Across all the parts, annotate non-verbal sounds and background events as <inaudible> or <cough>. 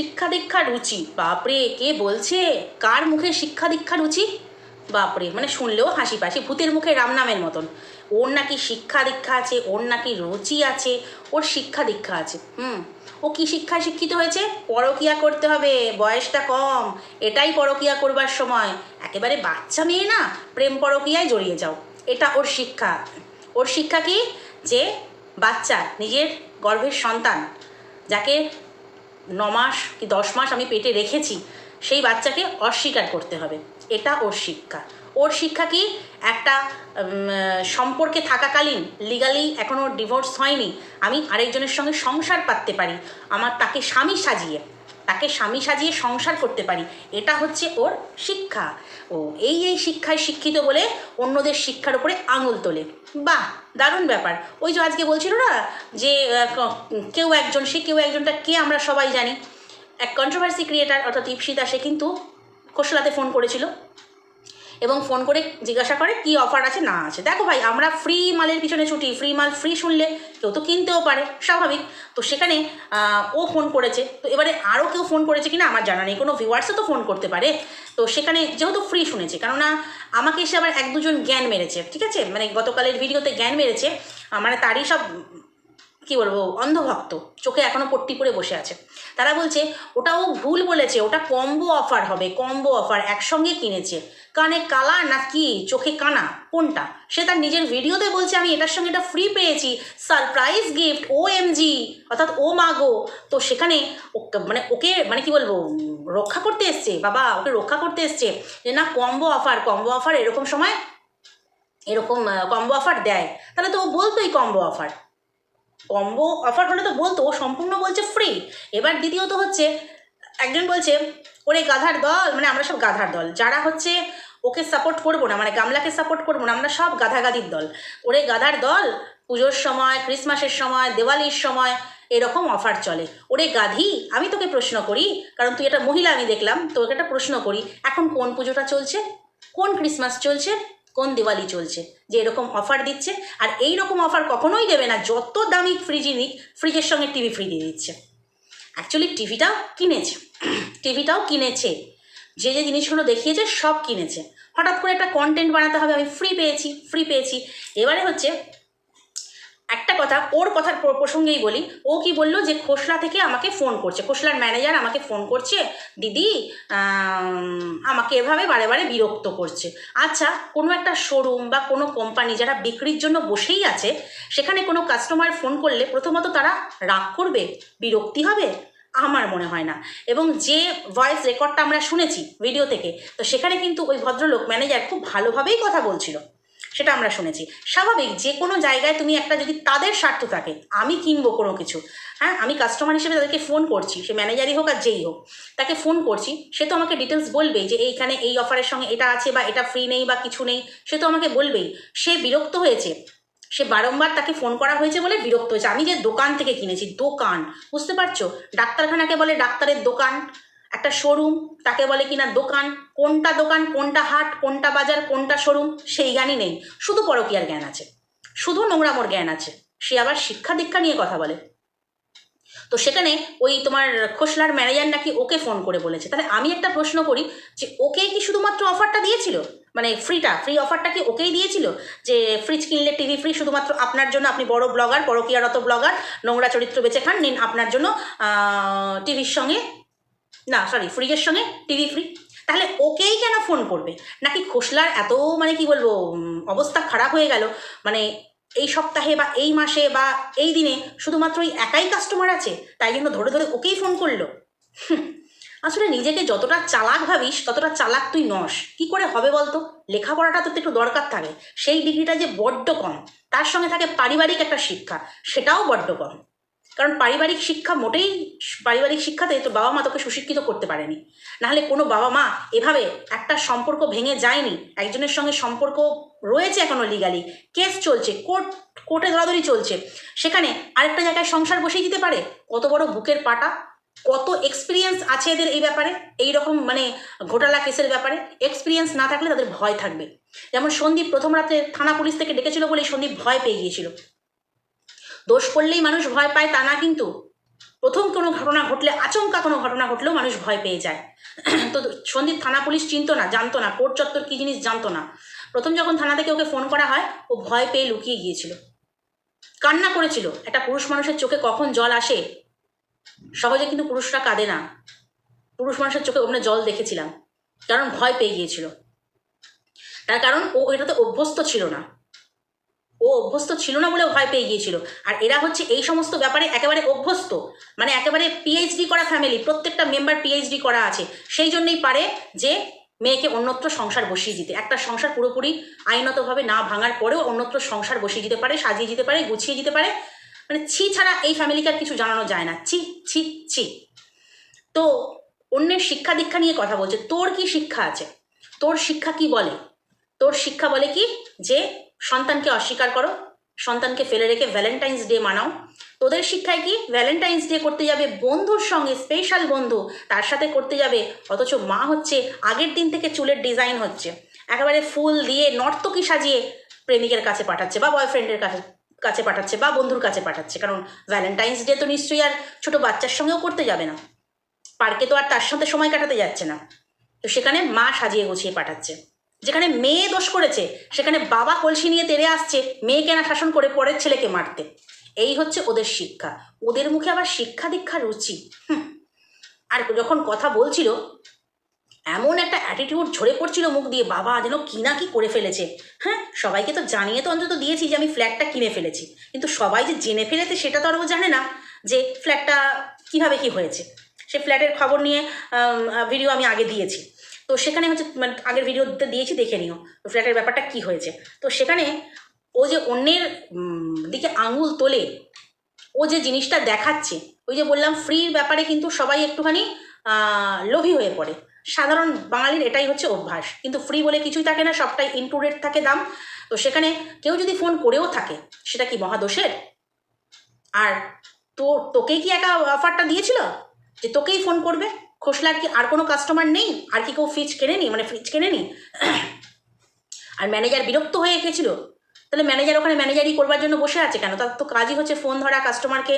শিক্ষা দীক্ষা রুচি। বাপরে, কে বলছে? কার মুখে শিক্ষা দীক্ষা রুচি? বাপরে মানে শুনলেও হাসি পাসি ভূতের মুখে রাম নামের মতন। ওর নাকি শিক্ষা দীক্ষা আছে, ওর নাকি রুচি আছে, ওর শিক্ষা দীক্ষা আছে। হুম, ও কি শিক্ষায় শিক্ষিত হয়েছে? পরকিয়া করতে হবে, বয়সটা কম, এটাই পরকিয়া করবার সময়। একেবারে বাচ্চা মেয়ে না, প্রেম পরকিয়ায় জড়িয়ে যাও। এটা ওর শিক্ষা। ওর শিক্ষা কি? যে বাচ্চা, নিজের গর্ভের সন্তান, যাকে মাস কি দশ মাস আমি পেটে রেখেছি, সেই বাচ্চাকে অস্বীকার করতে হবে। এটা ওর শিক্ষা। ওর শিক্ষা কি একটা সম্পর্কে থাকাকালীন লিগালি এখনও ডিভোর্স হয়নি, আমি আরেকজনের সঙ্গে সংসার পাততে পারি, আমার তাকে স্বামী সাজিয়ে তাকে স্বামী সাজিয়ে সংসার করতে পারি। এটা হচ্ছে ওর শিক্ষা। ও, এই এই শিক্ষায় শিক্ষিত বলে অন্যদের শিক্ষার উপরে আঙুল তোলে। বাহ, দারুণ ব্যাপার। ওই যে আজকে বলছিল না যে কেউ একজন, সে কেউ একজনটা কে আমরা সবাই জানি। এক কন্ট্রোভার্সি ক্রিয়েটার অর্থাৎ ইপসিতা সে কিন্তু কোশলাতে ফোন করেছিল। এবং ফোন করে জিজ্ঞাসা করে কি অফার আছে, না আছে। দেখো ভাই, আমরা ফ্রি মালের পিছনে ছুটি ফ্রি মাল ফ্রি শুনলে কেউ তো কিনতেও পারে, স্বাভাবিক। তো সেখানে ও ফোন করেছে। তো এবারে আরও কেউ ফোন করেছে কিনা আমার জানা নেই, কোনো ভিউয়ার্সও তো ফোন করতে পারে। তো সেখানে যেহেতু ফ্রি শুনেছে, কেননা আমাকে এসে আবার এক দুজন জ্ঞান মেরেছে, ঠিক আছে? মানে গতকালের ভিডিওতে জ্ঞান মেরেছে মানে তারই সব কি বলব, অন্ধভক্ত, চোখে এখনও পট্টি পরে বসে আছে। তারা বলছে ওটা ও ভুল বলেছে, ওটা কম্বো অফার হবে, কম্বো অফার একসঙ্গে কিনেছে। কানে কালা না কি চোখে কানা? কোনটা? সে তার নিজের ভিডিওতে বলছে, আমি এটার সঙ্গে এটা ফ্রি পেয়েছি surprise gift O M G অর্থাৎ ও মাগো তো সেখানে মানে ওকে মানে কি বলব, রক্ষা করতে এসছে, বাবা, ওকে রক্ষা করতে এসছে যে, না, কম্বো অফার কম্বো অফার এরকম সময়, এরকম কম্বো অফার দেয়। তাহলে তো ও বলতোই কম্বো অফার। কম্বো অফার হলে তো বলতো, ও সম্পূর্ণ বলছে ফ্রি এবার দ্বিতীয়ত হচ্ছে, একজন বলছে, ওরে গাধার দল। মানে আমরা সব গাধার দল। যারা হচ্ছে ওকে সাপোর্ট করব না মানে গামলাকে সাপোর্ট করব না, আমরা সব গাধাগাদির দল। ওরে গাধার দল, পুজোর সময় ক্রিসমাসের সময় দেওয়ালির সময়, এরকম অফার চলে। ওরে গাধি, আমি তোকে প্রশ্ন করি, কারণ তুই একটা মহিলা, আমি দেখলাম, তোকে একটা প্রশ্ন করি, এখন কোন পুজোটা চলছে? কোন ক্রিসমাস চলছে? কোন দিওয়ালি চলছে? যে এরকম অফার দিচ্ছে, আর এই রকম অফার কখনোই দেবে না, যত দামি ফ্রিজই নিক ফ্রিজের সঙ্গে টিভি ফ্রি দিয়ে দিচ্ছে। অ্যাকচুয়ালি টিভিটাও কিনেছে <clears throat> টিভিটাও কিনেছে। যে যে জিনিসগুলো দেখিয়েছে, সব কিনেছে। হঠাৎ করে একটা কন্টেন্ট বানাতে হবে, আমি ফ্রি পেয়েছি ফ্রি পেয়েছি। এবারে হচ্ছে একটা কথা ওর কথার প্র- প্রসঙ্গেই বলি, ও কি বলল যে খোসলা থেকে আমাকে ফোন করছে। খোসলার ম্যানেজার আমাকে ফোন করছে, দিদি আমাকে এভাবে বারে বারে বিরক্ত করছে। আচ্ছা কোনো একটা শোরুম বা কোনো কোম্পানি যারা বিক্রির জন্য বসেই আছে, সেখানে কোনো কাস্টমার ফোন করলে প্রথমত তারা রাগ করবে, বিরক্তি হবে? আমার মনে হয় না। এবং যে ভয়েস রেকর্ডটা আমরা শুনেছি ভিডিও থেকে, তো সেখানে কিন্তু ওই ভদ্রলোক ম্যানেজার খুব ভালোভাবেই কথা বলছিল। সেটা আমরা শুনেছি। স্বাভাবিক যে কোনো জায়গায় তুমি একটা যদি তাদের স্বার্থ থাকে, আমি কিনবো কোনো কিছু হ্যাঁ? আমি কাস্টমার হিসেবে তাদেরকে ফোন করছি, সে ম্যানেজারই হোক আর যেই হোক, তাকে ফোন করছি, সে তো আমাকে ডিটেলস বলবেই যে এইখানে এই অফারের সঙ্গে এটা আছে বা এটা ফ্রি নেই বা কিছু নেই, সে তো আমাকে বলবেই। সে বিরক্ত হয়েছে, সে বারংবার তাকে ফোন করা হয়েছে বলে বিরক্ত হয়েছে। আমি যে দোকান থেকে কিনেছি, দোকান, বুঝতে পারছ? ডাক্তারখানাকে বলে ডাক্তারের দোকান একটা শোরুম তাকে বলে কিনা দোকান। কোনটা দোকান, কোনটা হাট, কোনটা বাজার, কোনটা শোরুম সেই জ্ঞানই নেই। শুধু পরকীয়ার জ্ঞান আছে। শুধু নোংরামোর জ্ঞান আছে। সে আবার শিক্ষা দীক্ষা নিয়ে কথা বলে। তো সেখানে ওই তোমার খোসলার ম্যানেজার নাকি ওকে ফোন করে বলেছে। তাহলে আমি একটা প্রশ্ন করি যে ওকে কি শুধুমাত্র অফারটা দিয়েছিল? মানে ফ্রিটা ফ্রি অফারটা কি ওকেই দিয়েছিল? যে ফ্রিজ কিনলে টিভি ফ্রি শুধুমাত্র আপনার জন্য, আপনি বড় ব্লগার পরকীয়ারত ব্লগার নোংরা চরিত্র বেছে খান, নিন আপনার জন্য টিভির সঙ্গে না সরি ফ্রিজের সঙ্গে টিভি ফ্রি তাহলে ওকেই কেন ফোন করবে? নাকি খোসলার এত মানে কি বলব অবস্থা খারাপ হয়ে গেল? মানে এই সপ্তাহে বা এই মাসে বা এই দিনে শুধুমাত্র ওই একাই কাস্টমার আছে, তাই জন্য ধরে ধরে ওকেই ফোন করল? আসলে নিজেকে যতটা চালাক ভাবিস, ততটা চালাক তুই নস। কি করে হবে বলতো? লেখাপড়াটা তো একটু দরকার থাকে। সেই ডিগ্রিটা যে বড্ড কম, তার সঙ্গে থাকে পারিবারিক একটা শিক্ষা, সেটাও বড্ড কম। কারণ পারিবারিক শিক্ষা মোটেই পারিবারিক শিক্ষাতে তো বাবা মা তোকে সুশিক্ষিত করতে পারেনি। নাহলে কোনো বাবা মা এভাবে একটা সম্পর্ক ভেঙে যায়নি। একজনের সঙ্গে সম্পর্ক রয়েছে এখনও লিগালি কেস চলছে, কোর্ট, কোর্টে ধরাধরি চলছে। সেখানে আরেকটা জায়গায় সংসার বসিয়ে দিতে পারে? কত বড় বুকের পাটা? কত এক্সপিরিয়েন্স আছে এদের এই ব্যাপারে? এই রকম মানে ঘোটালা কেসের ব্যাপারে? এক্সপিরিয়েন্স না থাকলে তাদের ভয় থাকবে। যেমন সন্দীপ প্রথম রাতে থানা পুলিশ থেকে ডেকেছিল বলে সন্দীপ ভয় পেয়ে গিয়েছিল। দোষ করলেই মানুষ ভয় পায় তা না কিন্তু। প্রথম কোনো ঘটনা ঘটলে, আচমকা কোনো ঘটনা ঘটলেও মানুষ ভয় পেয়ে যায়। তো সন্দীপ থানা পুলিশ চিনত না, জানতো না, কোর্ট চত্বর কী জিনিস জানতো না। প্রথম যখন থানা থেকে ওকে ফোন করা হয়, ও ভয় পেয়ে লুকিয়ে গিয়েছিল। কান্না করেছিল, একটা পুরুষ মানুষের চোখে কখন জল আসে? সহজে কিন্তু পুরুষরা কাঁদে না। পুরুষ মানুষের চোখে ওখানে জল দেখেছিলাম, কারণ ভয় পেয়ে গিয়েছিল। তার কারণ ও এটাতে অভ্যস্ত ছিল না। ও অভ্যস্ত ছিল না বলে ভয় পেয়ে গিয়েছিল। আর এরা হচ্ছে এই সমস্ত ব্যাপারে একেবারে অভ্যস্ত। মানে একেবারে পিএইচডি করা ফ্যামিলি প্রত্যেকটা মেম্বার পিএইচডি করা আছে। সেই জন্যই পারে যে মেয়েকে অন্যত্র সংসার বসিয়ে দিতে। একটা সংসার পুরোপুরি আইনতভাবে না ভাঙার পরেও অন্যত্র সংসার বসিয়ে দিতে পারে, সাজিয়ে দিতে পারে, গুছিয়ে দিতে পারে। মানে ছি ছাড়া এই ফ্যামিলিকে আর কিছু জানানো যায় না। ছি ছি ছি। তো অন্যের শিক্ষা দীক্ষা নিয়ে কথা বলছে। তোর কি শিক্ষা আছে? তোর শিক্ষা কি বলে? তোর শিক্ষা বলে কি? যে সন্তানকে অস্বীকার করো, সন্তানকে ফেলে রেখে ভ্যালেন্টাইন্স ডে মানাও। তোদের শিক্ষায় কি ভ্যালেন্টাইন্স ডে করতে যাবে বন্ধুর সঙ্গে স্পেশাল বন্ধু, তার সাথে করতে যাবে, অথচ মা হচ্ছে আগের দিন থেকে চুলের ডিজাইন হচ্ছে। একেবারে ফুল দিয়ে নর্তকী সাজিয়ে প্রেমিকের কাছে পাঠাচ্ছে বা বয়ফ্রেন্ডের কাছে কাছে পাঠাচ্ছে বা বন্ধুর কাছে পাঠাচ্ছে, কারণ ভ্যালেন্টাইন্স ডে তো নিশ্চয়ই আর ছোটো বাচ্চার সঙ্গেও করতে যাবে না। পার্কে তো আর তার সাথে সময় কাটাতে যাচ্ছে না। তো সেখানে মা সাজিয়ে গুছিয়ে পাঠাচ্ছে। যেখানে মেয়ে দোষ করেছে, সেখানে বাবা কলসি নিয়ে তেড়ে আসছে মেয়েকে না শাসন করে পরের ছেলেকে মারতে। এই হচ্ছে ওদের শিক্ষা। ওদের মুখে আবার শিক্ষা দীক্ষা রুচি। আর যখন কথা বলছিল, এমন একটা অ্যাটিটিউড ঝরে পড়ছিল মুখ দিয়ে, বাবা যেন কি না কি করে ফেলেছে। হ্যাঁ সবাইকে তো জানিয়ে তো অন্তত দিয়েছি যে আমি ফ্ল্যাটটা কিনে ফেলেছি। কিন্তু সবাই যে জেনে ফেলেছে, সেটা তো আর ও জানে না যে ফ্ল্যাটটা কীভাবে কি হয়েছে। সে ফ্ল্যাটের খবর নিয়ে ভিডিও আমি আগে দিয়েছি। তো সেখানে হচ্ছে মানে আগের ভিডিওতে দিয়েছি, দেখে নিও তো ফ্ল্যাটের ব্যাপারটা কি হয়েছে। তো সেখানে ও যে অন্যের দিকে আঙুল তোলে, ও যে জিনিসটা দেখাচ্ছে, ওই যে বললাম ফ্রির ব্যাপারে কিন্তু সবাই একটুখানি লোভী হয়ে পড়ে। সাধারণ বাঙালির এটাই হচ্ছে অভ্যাস। কিন্তু ফ্রি বলে কিছুই থাকে না, সবটাই ইনক্লুডেড থাকে দাম। তো সেখানে কেউ যদি ফোন করেও থাকে, সেটা কি মহাদোষের? আর তো, তোকেই কি একা অফারটা দিয়েছিল? যে তোকেই ফোন করবে? খোসলার কি আর কোনো কাস্টমার নেই? আর কি কেউ ফ্রিজ কেনেনি? মানে ফ্রিজ কেনেনি? আর ম্যানেজার বিরক্ত হয়ে গেছিল। তাহলে ম্যানেজার ওখানে ম্যানেজারই করবার জন্য বসে আছে কেন? তার তো কাজই হচ্ছে ফোন ধরা কাস্টমারকে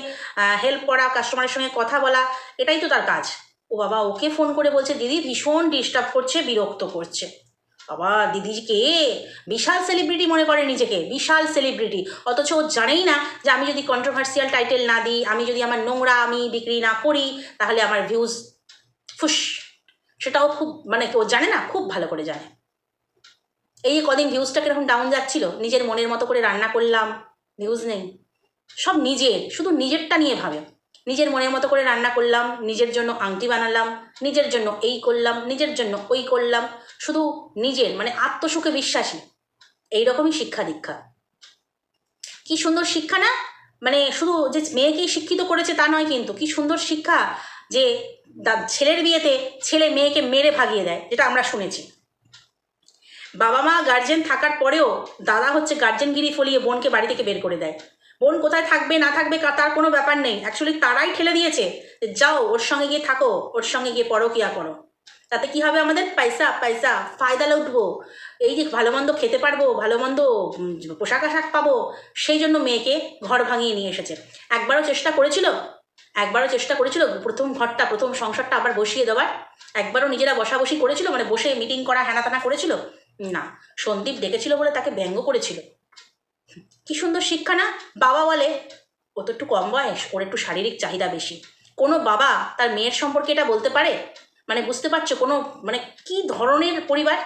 হেল্প করা কাস্টমারের সঙ্গে কথা বলা, এটাই তো তার কাজ। ও বাবা, ওকে ফোন করে বলছে, দিদি, ভীষণ ডিস্টার্ব করছে, বিরক্ত করছে। বাবা, দিদিকে বিশাল সেলিব্রিটি মনে করে নিজেকে, বিশাল সেলিব্রিটি অথচ ও জানেই না যে আমি যদি কন্ট্রোভার্সিয়াল টাইটেল না দিই, আমি যদি আমার নোংরা আমি বিক্রি না করি, তাহলে আমার ভিউজ ফুস সেটাও খুব মানে ও জানে না, খুব ভালো করে জানে। এই কদিন ভিউজটা কীরকম ডাউন যাচ্ছিল? নিজের মনের মতো করে রান্না করলাম ভিউজ নেই। সব নিজের, শুধু নিজেরটা নিয়ে ভাবে। নিজের মনের মতো করে রান্না করলাম, নিজের জন্য আংটি বানালাম, নিজের জন্য এই করলাম, নিজের জন্য ওই করলাম। শুধু নিজের মানে আত্মসুখে বিশ্বাসী। এইরকমই শিক্ষা দীক্ষা। কি সুন্দর শিক্ষা না? মানে শুধু যে মেয়েকেই শিক্ষিত করেছে তা নয় কিন্তু, কি সুন্দর শিক্ষা যে ছেলের বিয়েতে ছেলে মেয়েকে মেরে ভাগিয়ে দেয়, যেটা আমরা শুনেছি। বাবা মা গার্জেন থাকার পরেও দাদা হচ্ছে গার্জেনগিরি ফলিয়ে বোনকে বাড়ি থেকে বের করে দেয়। বোন কোথায় থাকবে, না থাকবে তার কোনো ব্যাপার নেই। অ্যাকচুয়ালি তারাই ঠেলে দিয়েছে যাও, ওর সঙ্গে গিয়ে থাকো, ওর সঙ্গে গিয়ে পড়ো পরকিয়া করো। তাতে কি হবে আমাদের? পয়সা পয়সা, ফায়দা উঠবো এই যে ভালো মন্দ খেতে পারব, ভালো মন্দ পোশাক আশাক পাবো, সেই জন্য মেয়েকে ঘর ভাঙিয়ে নিয়ে এসেছে। একবারও চেষ্টা করেছিল? একবারও চেষ্টা করেছিল, প্রথম ঘরটা, প্রথম সংসারটা আবার বসিয়ে দেওয়ার। একবারও নিজেরা বসাবসি করেছিল মানে বসে মিটিং করা হ্যানাতানা করেছিল? না, সন্দীপ ডেকেছিল বলে তাকে ব্যঙ্গ করেছিল। কি সুন্দর শিক্ষা না? বাবা বলে, ও তো একটু কম বয়স, ওর একটু শারীরিক চাহিদা বেশি। কোনো বাবা তার মেয়ের সম্পর্কে এটা বলতে পারে? মানে বুঝতে পারছ, কোনো মানে কি ধরনের পরিবার?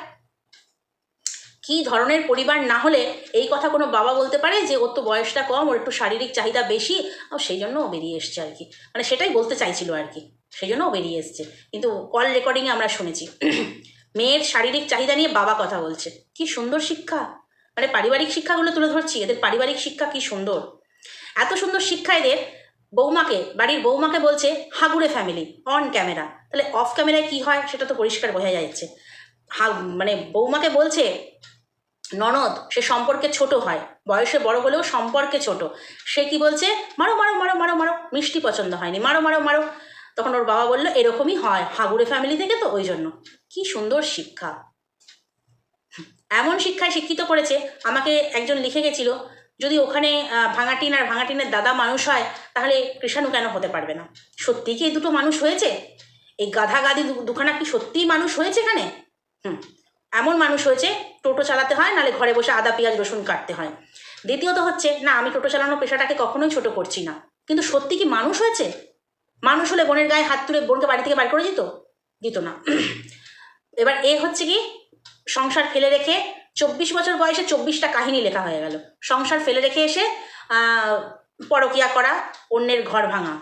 কি ধরনের পরিবার না হলে এই কথা কোনো বাবা বলতে পারে যে, ওর তো বয়সটা কম, ওর একটু শারীরিক চাহিদা বেশি? সেই জন্য ও বেরিয়ে এসছে আর কি। মানে সেটাই বলতে চাইছিল আর কি। সেই জন্য ও বেরিয়ে এসছে। কিন্তু কল রেকর্ডিংয়ে আমরা শুনেছি। <clears throat> মেয়ের শারীরিক চাহিদা নিয়ে বাবা কথা বলছে। কি সুন্দর শিক্ষা। মানে পারিবারিক শিক্ষাগুলো তুলে ধরছি। এদের পারিবারিক শিক্ষা কি সুন্দর। এত সুন্দর শিক্ষা এদের। বৌমাকে, বাড়ির বৌমাকে বলছে, হাগুড়ে ফ্যামিলি অন ক্যামেরা তাহলে অফ ক্যামেরায় কি হয়? সেটা তো পরিষ্কার বোঝা যাচ্ছে। হা মানে বৌমাকে বলছে ননদ, সে সম্পর্কে ছোট হয়। বয়সে বড় হলেও সম্পর্কে ছোট। সে কি বলছে? মারো মারো মারো মারো মারো। মিষ্টি পছন্দ হয়নি। মারো মারো মারো। তখন ওর বাবা বলল, এরকমই হয় হাগুড়ে ফ্যামিলি থেকে তো, ওই জন্য। কি সুন্দর শিক্ষা। এমন শিক্ষায় শিক্ষিত করেছে, আমাকে একজন লিখে গেছিল, যদি ওখানে ভাঙাটিন আর ভাঙাটিনের দাদা মানুষ হয়, তাহলে কৃষাণু কেন হতে পারবে না? সত্যিই কি এই দুটো মানুষ হয়েছে? এই গাধা গাদি দুখানা কি সত্যিই মানুষ হয়েছে এখানে? হুম। এমন মানুষ হয়েছে, টোটো চালাতে হয়, নালে ঘরে বসে আদা, পেঁয়াজ, রসুন কাটতে হয়। দ্বিতীয়ত হচ্ছে, না, আমি টোটো চালানোর পেশাটাকে কখনোই ছোট করছি না। কিন্তু সত্যি কি মানুষ হয়েছে? মানুষ হলে বোনের গায়ে হাত তুলে বোনকে বাড়ি থেকে বাড়ি করে দিত? দিত না। <clears throat> এবার এ হচ্ছে কি, সংসার ফেলে রেখে চব্বিশ বছর বয়সে চব্বিশটা কাহিনী লেখা হয়ে গেল। সংসার ফেলে রেখে এসে পরকিয়া করা, অন্যের ঘর ভাঙা।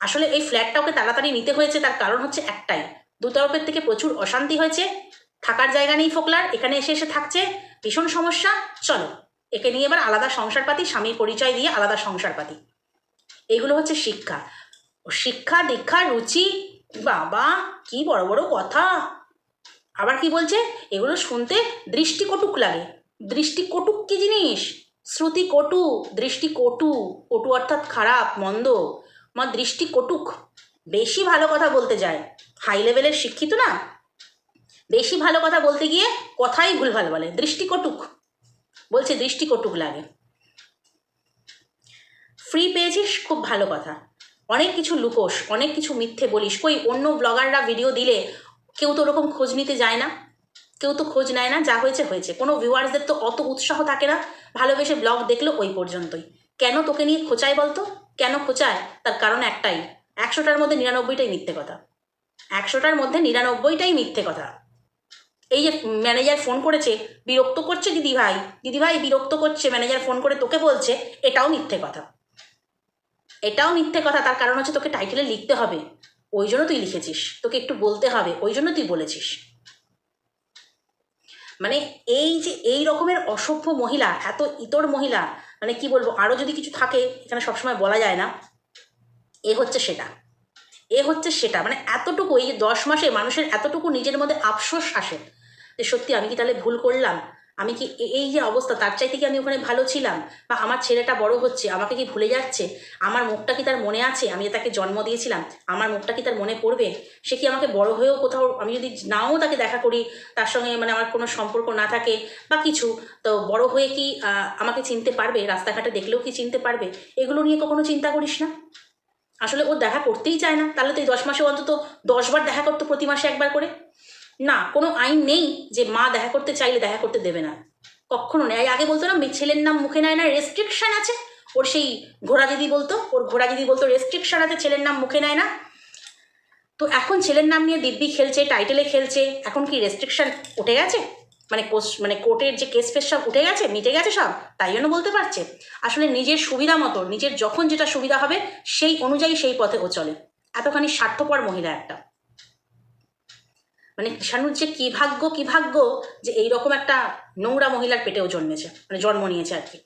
আসলে এই ফ্ল্যাটটা ওকে তাড়াতাড়ি নিতে হয়েছে, তার কারণ হচ্ছে একটাই। দু তরফের থেকে প্রচুর অশান্তি হয়েছে থাকার জায়গা নেই ফোকলার, এখানে এসে এসে থাকছে। ভীষণ সমস্যা, চলো। একে নিয়ে এবার আলাদা সংসারপাতি, স্বামীর পরিচয় দিয়ে আলাদা সংসারপাতি। এগুলো হচ্ছে শিক্ষা। শিক্ষা, দীক্ষা, রুচি, বাবা, কি বড় বড় কথা। আবার কি বলছে? এগুলো শুনতে দৃষ্টি কটুক লাগে। দৃষ্টি কটুক কি জিনিস? শ্রুতি কটু দৃষ্টি কটু কটু অর্থাৎ খারাপ, মন্দ। মা দৃষ্টি কটুক বেশি ভালো কথা বলতে যায়। হাই লেভেলের শিক্ষিত না? বেশি ভালো কথা বলতে গিয়ে কথাই ভুলভাল বলে। দৃষ্টি কটুক বলছে দৃষ্টি কটুক লাগে। ফ্রি পেয়েছিস? খুব ভালো কথা। অনেক কিছু লুকোস, অনেক কিছু মিথ্যে বলিস। কই, অন্য ব্লগাররা ভিডিও দিলে কেউ তো ওরকম খোঁজ নিতে যায় না। কেউ তো খোঁজ নেয় না, যা হয়েছে হয়েছে। কোনো ভিউয়ার্সদের তো অত উৎসাহ থাকে না। ভালোবেসে ব্লগ দেখল ওই পর্যন্তই। কেন তোকে নিয়ে খোঁচায় বলতো? কেন খোঁচায়? তার কারণ একটাই। একশোটার মধ্যে নিরানব্বইটাই মিথ্যে কথা। একশোটার মধ্যে নিরানব্বইটাই মিথ্যে কথা। এই যে ম্যানেজার ফোন করেছে, বিরক্ত করছে দিদিভাই দিদিভাই বিরক্ত করছে ম্যানেজার ফোন করে তোকে বলছে, এটাও মিথ্যে কথা। এটাও মিথ্যে কথা, তার কারণ হচ্ছে তোকে টাইটেলে লিখতে হবে। ওই জন্য তুই লিখেছিস, তোকে একটু বলতে হবে, ওই জন্য তুই বলেছিস। মানে এই যে এই রকমের অসভ্য মহিলা, এত ইতর মহিলা মানে কি বলব আরও যদি কিছু থাকে, এখানে সবসময় বলা যায় না, এ হচ্ছে সেটা। এ হচ্ছে সেটা মানে এতটুকু, এই দশ মাসে মানুষের এতটুকু নিজের মধ্যে আফসোস আসে যে সত্যি আমি কি তাহলে ভুল করলাম? আমি কি এই যে অবস্থা, তার চাইতে কি আমি ওখানে ভালো ছিলাম? বা আমার ছেলেটা বড় হচ্ছে, আমাকে কি ভুলে যাচ্ছে? আমার মুখটা কি তার মনে আছে? আমি তাকে জন্ম দিয়েছিলাম, আমার মুখটা কি তার মনে পড়বে? সে কি আমাকে বড় হয়েও কোথাও, আমি যদি নাও তাকে দেখা করি, তার সঙ্গে মানে আমার কোনো সম্পর্ক না থাকে বা কিছু, তো বড় হয়ে কি আমাকে চিনতে পারবে? রাস্তাঘাটে দেখলেও কি চিনতে পারবে? এগুলো নিয়ে কখনো চিন্তা করিস না। আসলে ও দেখা করতেই চায় না। তাহলে তো এই দশ মাসে অন্তত দশবার দেখা করতো প্রতি মাসে একবার করে। না, কোনো আইন নেই যে মা দেখা করতে চাইলে দেখা করতে দেবে না। কখনো নেই আগে বলতো না ছেলের নাম মুখে নেয় না রেস্ট্রিকশন আছে। ওর সেই ঘোড়া দিদি বলতো, ওর ঘোড়া দিদি বলতো রেস্ট্রিকশন আছে, ছেলের নাম মুখে নেয় না। তো এখন ছেলের নাম নিয়ে দিব্যি খেলছে টাইটেলে খেলছে, এখন কি রেস্ট্রিকশন উঠে গেছে? মানে কোস মানে কোর্টের যে কেস ফেস সব উঠে গেছে, মিটে গেছে সব? তাই জন্য বলতে পারছে। আসলে নিজের সুবিধা মতো, নিজের যখন যেটা সুবিধা হবে, সেই অনুযায়ী সেই পথে ও চলে। এতখানি স্বার্থপর মহিলা একটা। মানে কৃষাণুর যে কি ভাগ্য কি ভাগ্য যে এইরকম একটা নোংরা মহিলার পেটেও জন্মেছে মানে জন্ম নিয়েছে আর কি।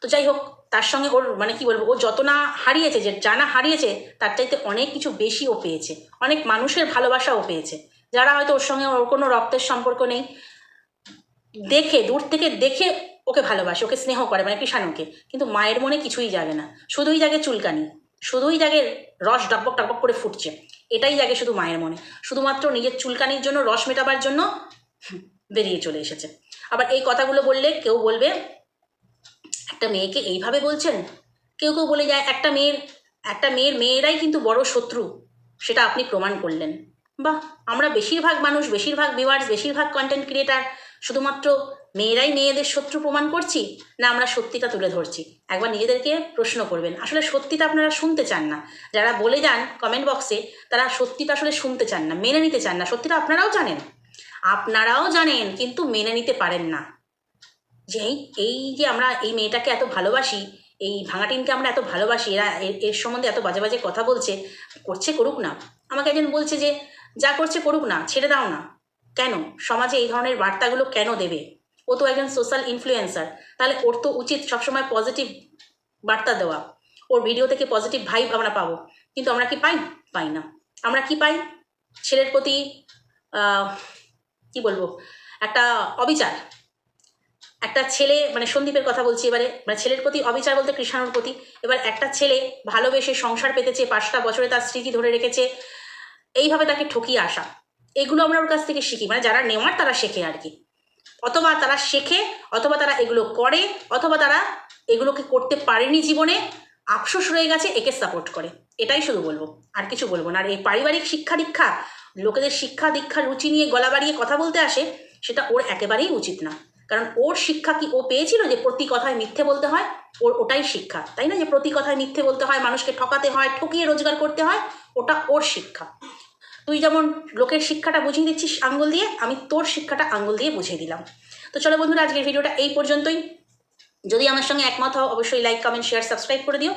তো যাই হোক, তার সঙ্গে ওর মানে কি বলব, ও যত না হারিয়েছে, যে যা না হারিয়েছে, তার চাইতে অনেক কিছু বেশি ও পেয়েছে। অনেক মানুষের ভালোবাসাও পেয়েছে। যারা হয়তো ওর সঙ্গে ওর কোনো রক্তের সম্পর্ক নেই, দেখে, দূর থেকে দেখে ওকে ভালোবাসে, ওকে স্নেহ করে মানে কৃষাণুকে। কিন্তু মায়ের মনে কিছুই জাগে না। শুধুই জাগে চুলকানি। শুধুই জাগে রস ডকবক টকবক করে ফুটছে। এটাই জাগে শুধু মায়ের মনে। শুধুমাত্র নিজের চুলকানির জন্য, রস মেটাবার জন্য বেরিয়ে চলে এসেছে। আবার এই কথাগুলো বললে কেউ বলবে, একটা মেয়েকে এইভাবে বলছেন? কেউ কেউ বলে যায়, একটা মেয়ের একটা মেয়ের মেয়েরাই কিন্তু বড় শত্রু। সেটা আপনি প্রমাণ করলেন। বাহ! আমরা বেশিরভাগ মানুষ, বেশিরভাগ ভিউয়ার্স বেশিরভাগ কন্টেন্ট ক্রিয়েটার শুধুমাত্র মেয়েরাই মেয়েদের শত্রু প্রমাণ করছি না আমরা সত্যিটা তুলে ধরছি? একবার নিজেদেরকে প্রশ্ন করবেন। আসলে সত্যিটা আপনারা শুনতে চান না। যারা বলে যান কমেন্ট বক্সে তারা সত্যিটা আসলে শুনতে চান না, মেনে নিতে চান না। সত্যিটা আপনারাও জানেন। আপনারাও জানেন, কিন্তু মেনে নিতে পারেন না। যে এই যে আমরা এই মেয়েটাকে এত ভালোবাসি, এই ভাঙাটিনকে আমরা এত ভালোবাসি, এর- এর সম্বন্ধে এত বাজে বাজে কথা বলছে, করছে করুক না। আমাকে একজন বলছে যে, যা করছে করুক না, ছেড়ে দাও না। কেন? সমাজে এই ধরনের বার্তাগুলো কেন দেবে? ও তো একজন সোশ্যাল ইনফ্লুয়েন্সার তাহলে ওর তো উচিত সবসময় পজিটিভ বার্তা দেওয়া। ওর ভিডিও থেকে পজিটিভ ভাইব আমরা পাবো। কিন্তু আমরা কি পাই? পাই না। আমরা কি পাই? ছেলের প্রতি কি বলব? একটা অবিচার। একটা ছেলে মানে সন্দীপের কথা বলছি এবারে মানে ছেলের প্রতি অবিচার বলতে কৃষাণুর প্রতি। এবার একটা ছেলে ভালোবেসে সংসার পেতেছে পাঁচটা বছরে তার স্মৃতি ধরে রেখেছে। এইভাবে তাকে ঠকিয়ে আসা। এগুলো আমরা ওর কাছ থেকে শিখি। মানে যারা নেওয়ার তারা শেখে আর কি। অথবা তারা শেখে, অথবা তারা এগুলো করে, অথবা তারা এগুলোকে করতে পারেনি জীবনে, আফসোস রয়ে গেছে, একে সাপোর্ট করে। এটাই শুধু বলব, আর কিছু বলব না। আর এই পারিবারিক শিক্ষা দীক্ষা, লোকেদের শিক্ষা দীক্ষা রুচি নিয়ে গলা বাড়িয়ে কথা বলতে আসে, সেটা ওর একেবারেই উচিত না। কারণ ওর শিক্ষা কি ও পেয়েছিল যে প্রতি কথায় মিথ্যে বলতে হয়? ওর ওটাই শিক্ষা, তাই না? যে প্রতি কথায় মিথ্যে বলতে হয়, মানুষকে ঠকাতে হয়, ঠকিয়ে রোজগার করতে হয়, ওটা ওর শিক্ষা। তুই যেমন লোকের শিক্ষাটা বুঝিয়ে দিচ্ছিস আঙ্গুল দিয়ে, আমি তোর শিক্ষাটা আঙ্গুল দিয়ে বুঝিয়ে দিলাম। তো চলো বন্ধুরা, আজকের ভিডিওটা এই পর্যন্তই। যদি আমার সঙ্গে একমত হও, অবশ্যই লাইক কমেন্ট শেয়ার সাবস্ক্রাইব করে দিও।